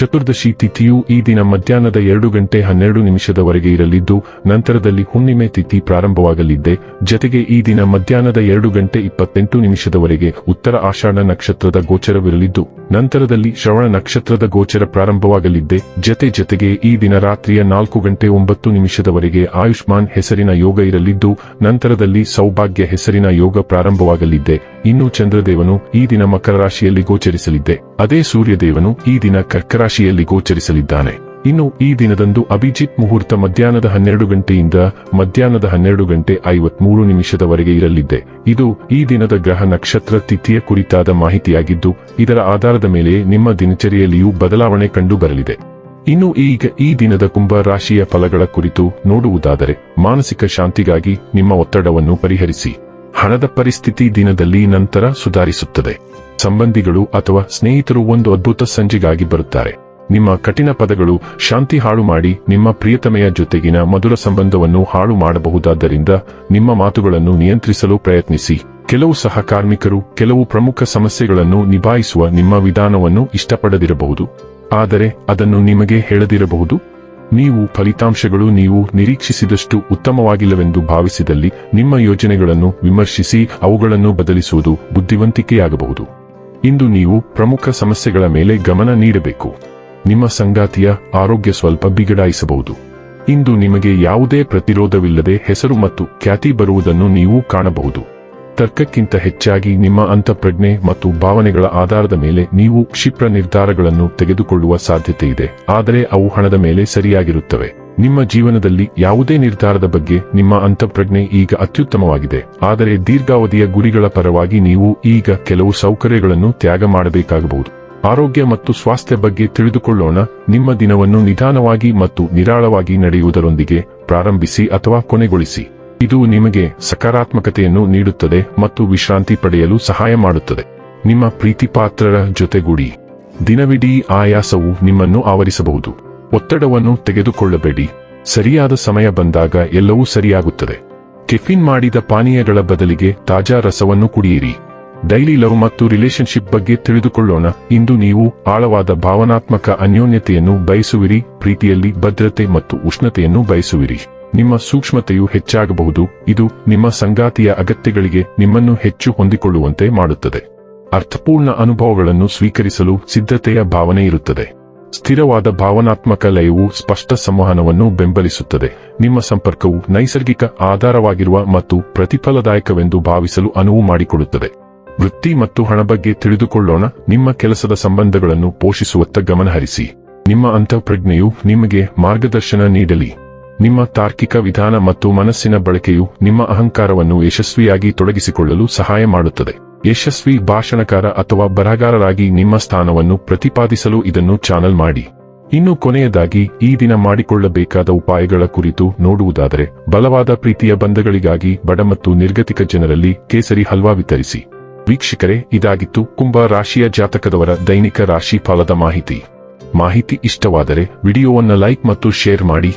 ಚತುರ್ದಶಿ ತಿಥಿಯು ಈ ದಿನ ಮಧ್ಯಾಹ್ನದ ಎರಡು ಗಂಟೆ ಹನ್ನೆರಡು ನಿಮಿಷದವರೆಗೆ ಇರಲಿದ್ದು, ನಂತರದಲ್ಲಿ ಹುಣ್ಣಿಮೆ ತಿಥಿ ಪ್ರಾರಂಭವಾಗಲಿದ್ದೆ. ಜತೆಗೆ ಈ ದಿನ ಮಧ್ಯಾಹ್ನದ ಎರಡು ಗಂಟೆ ಇಪ್ಪತ್ತೆಂಟು ನಿಮಿಷದವರೆಗೆ ಉತ್ತರ ಆಷಾಢ ನಕ್ಷತ್ರದ ಗೋಚರವಿರಲಿದ್ದು, ನಂತರದಲ್ಲಿ ಶ್ರವಣ ನಕ್ಷತ್ರದ ಗೋಚರ ಪ್ರಾರಂಭವಾಗಲಿದ್ದೆ. ಜತೆ ಜತೆಗೆ ಈ ದಿನ ರಾತ್ರಿಯ ನಾಲ್ಕು ಗಂಟೆ ಒಂಬತ್ತು ನಿಮಿಷದವರೆಗೆ ಆಯುಷ್ಮಾನ್ ಹೆಸರಿನ ಯೋಗ ಇರಲಿದ್ದು, ನಂತರದಲ್ಲಿ ಸೌಭಾಗ್ಯ ಹೆಸರಿನ ಯೋಗ ಪ್ರಾರಂಭವಾಗಲಿದ್ದೆ. ಇನ್ನು ಚಂದ್ರದೇವನು ಈ ದಿನ ಮಕರ ರಾಶಿಯಲ್ಲಿ ಗೋಚರಿಸಲಿದ್ದೆ. ಅದೇ ಸೂರ್ಯದೇವನು ಈ ದಿನ ಕರ್ಕ ರಾಶಿಯಲ್ಲಿ ಗೋಚರಿಸಲಿದ್ದಾನೆ. ಇನ್ನು ಈ ದಿನದಂದು ಅಭಿಜಿತ್ ಮುಹೂರ್ತ ಮಧ್ಯಾಹ್ನದ ಹನ್ನೆರಡು ಗಂಟೆಯಿಂದ ಮಧ್ಯಾಹ್ನದ ಹನ್ನೆರಡು ಗಂಟೆ ಐವತ್ಮೂರು ನಿಮಿಷದವರೆಗೆ ಇರಲಿದ್ದೆ. ಇದು ಈ ದಿನದ ಗ್ರಹ ನಕ್ಷತ್ರ ತಿಥಿಯ ಕುರಿತಾದ ಮಾಹಿತಿಯಾಗಿದ್ದು, ಇದರ ಆಧಾರದ ಮೇಲೆ ನಿಮ್ಮ ದಿನಚರಿಯಲ್ಲಿಯೂ ಬದಲಾವಣೆ ಕಂಡು ಬರಲಿದೆ ಇನ್ನು ಈಗ ಈ ದಿನದ ಕುಂಭ ರಾಶಿಯ ಫಲಗಳ ಕುರಿತು ನೋಡುವುದಾದರೆ, ಮಾನಸಿಕ ಶಾಂತಿಗಾಗಿ ನಿಮ್ಮ ಒತ್ತಡವನ್ನು ಪರಿಹರಿಸಿ. ಹಣದ ಪರಿಸ್ಥಿತಿ ದಿನದಲ್ಲಿ ನಂತರ ಸುಧಾರಿಸುತ್ತದೆ. ಸಂಬಂಧಿಗಳು ಅಥವಾ ಸ್ನೇಹಿತರು ಒಂದು ಅದ್ಭುತ ಸಂಜೆಗಾಗಿ ಬರುತ್ತಾರೆ. ನಿಮ್ಮ ಕಠಿಣ ಪದಗಳು ಶಾಂತಿ ಹಾಳು ಮಾಡಿ ನಿಮ್ಮ ಪ್ರಿಯತಮೆಯ ಜೊತೆಗಿನ ಮಧುರ ಸಂಬಂಧವನ್ನು ಹಾಳು ಮಾಡಬಹುದಾದ್ದರಿಂದ ನಿಮ್ಮ ಮಾತುಗಳನ್ನು ನಿಯಂತ್ರಿಸಲು ಪ್ರಯತ್ನಿಸಿ. ಕೆಲವು ಸಹಕಾರ್ಮಿಕರು ಕೆಲವು ಪ್ರಮುಖ ಸಮಸ್ಯೆಗಳನ್ನು ನಿಭಾಯಿಸುವ ನಿಮ್ಮ ವಿಧಾನವನ್ನು ಇಷ್ಟಪಡದಿರಬಹುದು. ಆದರೆ ಅದನ್ನು ನಿಮಗೆ ಹೇಳದಿರಬಹುದು. ನೀವು ಫಲಿತಾಂಶಗಳು ನೀವು ನಿರೀಕ್ಷಿಸಿದಷ್ಟು ಉತ್ತಮವಾಗಿಲ್ಲವೆಂದು ಭಾವಿಸಿದಲ್ಲಿ ನಿಮ್ಮ ಯೋಜನೆಗಳನ್ನು ವಿಮರ್ಶಿಸಿ ಅವುಗಳನ್ನು ಬದಲಿಸುವುದು ಬುದ್ಧಿವಂತಿಕೆಯಾಗಬಹುದು. ಇಂದು ನೀವು ಪ್ರಮುಖ ಸಮಸ್ಯೆಗಳ ಮೇಲೆ ಗಮನ ನೀಡಬೇಕು. ನಿಮ್ಮ ಸಂಗಾತಿಯ ಆರೋಗ್ಯ ಸ್ವಲ್ಪ ಬಿಗಡಾಯಿಸಬಹುದು. ಇಂದು ನಿಮಗೆ ಯಾವುದೇ ಪ್ರತಿರೋಧವಿಲ್ಲದೆ ಹೆಸರು ಮತ್ತು ಖ್ಯಾತಿ ಬರುವುದನ್ನು ನೀವು ಕಾಣಬಹುದು. ತರ್ಕಕ್ಕಿಂತ ಹೆಚ್ಚಾಗಿ ನಿಮ್ಮ ಅಂತಃಪ್ರಜ್ಞೆ ಮತ್ತು ಭಾವನೆಗಳ ಆಧಾರದ ಮೇಲೆ ನೀವು ಕ್ಷಿಪ್ರ ನಿರ್ಧಾರಗಳನ್ನು ತೆಗೆದುಕೊಳ್ಳುವ ಸಾಧ್ಯತೆ ಇದೆ. ಆದರೆ ಅವು ಹಣದ ಮೇಲೆ ಸರಿಯಾಗಿರುತ್ತವೆ. ನಿಮ್ಮ ಜೀವನದಲ್ಲಿ ಯಾವುದೇ ನಿರ್ಧಾರದ ಬಗ್ಗೆ ನಿಮ್ಮ ಅಂತಃಪ್ರಜ್ಞೆ ಈಗ ಅತ್ಯುತ್ತಮವಾಗಿದೆ. ಆದರೆ ದೀರ್ಘಾವಧಿಯ ಗುರಿಗಳ ಪರವಾಗಿ ನೀವು ಈಗ ಕೆಲವು ಸೌಕರ್ಯಗಳನ್ನು ತ್ಯಾಗ ಮಾಡಬೇಕಾಗಬಹುದು. ಆರೋಗ್ಯ ಮತ್ತು ಸ್ವಾಸ್ಥ್ಯ ಬಗ್ಗೆ ತಿಳಿದುಕೊಳ್ಳೋಣ. ನಿಮ್ಮ ದಿನವನ್ನು ನಿಧಾನವಾಗಿ ಮತ್ತು ನಿರಾಳವಾಗಿ ನಡೆಯುವುದರೊಂದಿಗೆ ಪ್ರಾರಂಭಿಸಿ ಅಥವಾ ಕೊನೆಗೊಳಿಸಿ. ಇದು ನಿಮಗೆ ಸಕಾರಾತ್ಮಕತೆಯನ್ನು ನೀಡುತ್ತದೆ ಮತ್ತು ವಿಶ್ರಾಂತಿ ಪಡೆಯಲು ಸಹಾಯ ಮಾಡುತ್ತದೆ. ನಿಮ್ಮ ಪ್ರೀತಿಪಾತ್ರರ ಜೊತೆಗೂಡಿ. ದಿನವಿಡೀ ಆಯಾಸವು ನಿಮ್ಮನ್ನು ಆವರಿಸಬಹುದು. ಒತ್ತಡವನ್ನು ತೆಗೆದುಕೊಳ್ಳಬೇಡಿ. ಸರಿಯಾದ ಸಮಯ ಬಂದಾಗ ಎಲ್ಲವೂ ಸರಿಯಾಗುತ್ತದೆ. ಕೆಫಿನ್ ಮಾಡಿದ ಪಾನೀಯಗಳ ಬದಲಿಗೆ ತಾಜಾ ರಸವನ್ನು ಕುಡಿಯಿರಿ. ಡೈಲಿ ಲವ್ ಮತ್ತು ರಿಲೇಶನ್ಶಿಪ್ ಬಗ್ಗೆ ತಿಳಿದುಕೊಳ್ಳೋಣ. ಇಂದು ನೀವು ಆಳವಾದ ಭಾವನಾತ್ಮಕ ಅನ್ಯೋನ್ಯತೆಯನ್ನು ಬಯಸುವಿರಿ, ಪ್ರೀತಿಯಲ್ಲಿ ಭದ್ರತೆ ಮತ್ತು ಉಷ್ಣತೆಯನ್ನು ಬಯಸುವಿರಿ. ನಿಮ್ಮ ಸೂಕ್ಷ್ಮತೆಯು ಹೆಚ್ಚಾಗಬಹುದು, ಇದು ನಿಮ್ಮ ಸಂಗಾತಿಯ ಅಗತ್ಯಗಳಿಗೆ ನಿಮ್ಮನ್ನು ಹೆಚ್ಚು ಹೊಂದಿಕೊಳ್ಳುವಂತೆ ಮಾಡುತ್ತದೆ. ಅರ್ಥಪೂರ್ಣ ಅನುಭವಗಳನ್ನು ಸ್ವೀಕರಿಸಲು ಸಿದ್ಧತೆಯ ಭಾವನೆ ಇರುತ್ತದೆ. ಸ್ಥಿರವಾದ ಭಾವನಾತ್ಮಕ ಲಯವು ಸ್ಪಷ್ಟ ಸಂವಹನವನ್ನು ಬೆಂಬಲಿಸುತ್ತದೆ. ನಿಮ್ಮ ಸಂಪರ್ಕವು ನೈಸರ್ಗಿಕ ಆಧಾರವಾಗಿರುವ ಮತ್ತು ಪ್ರತಿಫಲದಾಯಕವೆಂದು ಭಾವಿಸಲು ಅನುವು ಮಾಡಿಕೊಡುತ್ತದೆ. ವೃತ್ತಿ ಮತ್ತು ಹಣ ಬಗ್ಗೆ ತಿಳಿದುಕೊಳ್ಳೋಣ, ನಿಮ್ಮ ಕೆಲಸದ ಸಂಬಂಧಗಳನ್ನು ಪೋಷಿಸುವತ್ತ ಗಮನಹರಿಸಿ. ನಿಮ್ಮ ಅಂತಃಪ್ರಜ್ಞೆಯು ನಿಮಗೆ ಮಾರ್ಗದರ್ಶನ ನೀಡಲಿ. ನಿಮ್ಮ ತಾರ್ಕಿಕ ವಿಧಾನ ಮತ್ತು ಮನಸ್ಸಿನ ಬಳಕೆಯು ನಿಮ್ಮ ಅಹಂಕಾರವನ್ನು ಯಶಸ್ವಿಯಾಗಿ ತೊಡಗಿಸಿಕೊಳ್ಳಲು ಸಹಾಯ ಮಾಡುತ್ತದೆ. ಯಶಸ್ವಿ ಭಾಷಣಕಾರ ಅಥವಾ ಬರಹಗಾರರಾಗಿ ನಿಮ್ಮ ಸ್ಥಾನವನ್ನು ಪ್ರತಿಪಾದಿಸಲು ಇದನ್ನು ಚಾನಲ್ ಮಾಡಿ. ಇನ್ನು ಕೊನೆಯದಾಗಿ, ಈ ದಿನ ಮಾಡಿಕೊಳ್ಳಬೇಕಾದ ಉಪಾಯಗಳ ಕುರಿತು ನೋಡುವುದಾದರೆ, ಬಲವಾದ ಪ್ರೀತಿಯ ಬಂಧಗಳಿಗಾಗಿ ಬಡ ಮತ್ತು ನಿರ್ಗತಿಕ ಜನರಲ್ಲಿ ಕೇಸರಿ ಹಲ್ವಾ ವಿತರಿಸಿ. ವೀಕ್ಷಕರೇ, ಇದಾಗಿತ್ತು ಕುಂಭ ರಾಶಿಯ ಜಾತಕದವರ ದೈನಿಕ ರಾಶಿ ಫಲದ ಮಾಹಿತಿ. ಮಾಹಿತಿ ಇಷ್ಟವಾದರೆ, ವಿಡಿಯೋವನ್ನು ಲೈಕ್ ಮತ್ತು ಶೇರ್ ಮಾಡಿ.